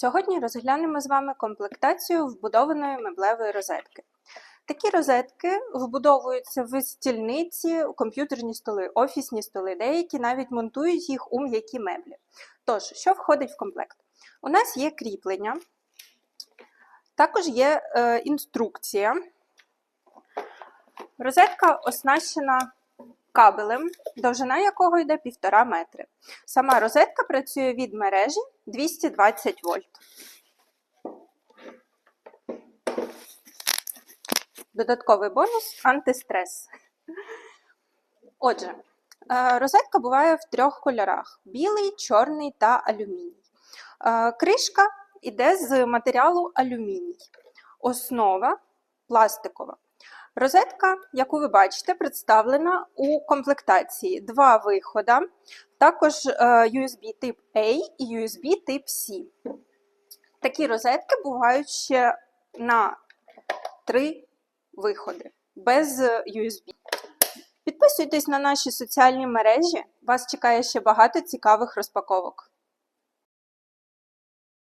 Сьогодні розглянемо з вами комплектацію вбудованої меблевої розетки. Такі розетки вбудовуються в стільниці, комп'ютерні столи, офісні столи, деякі навіть монтують їх у м'які меблі. Тож, що входить в комплект? У нас є кріплення, також є е, інструкція. Розетка оснащена кабелем, довжина якого йде 1,5 метри. Сама розетка працює від мережі 220 вольт. Додатковий бонус антистрес. Отже, е, розетка буває в трьох кольорах: білий, чорний та алюміній. Е, Кришка йде з матеріалу алюміній. Основа пластикова. Розетка, яку ви бачите, представлена у комплектації два виходи, також е, USB тип A і USB тип C. Такі розетки бувають ще на три виходи без USB. Підписуйтесь на наші соціальні мережі, вас чекає ще багато цікавих розпаковок.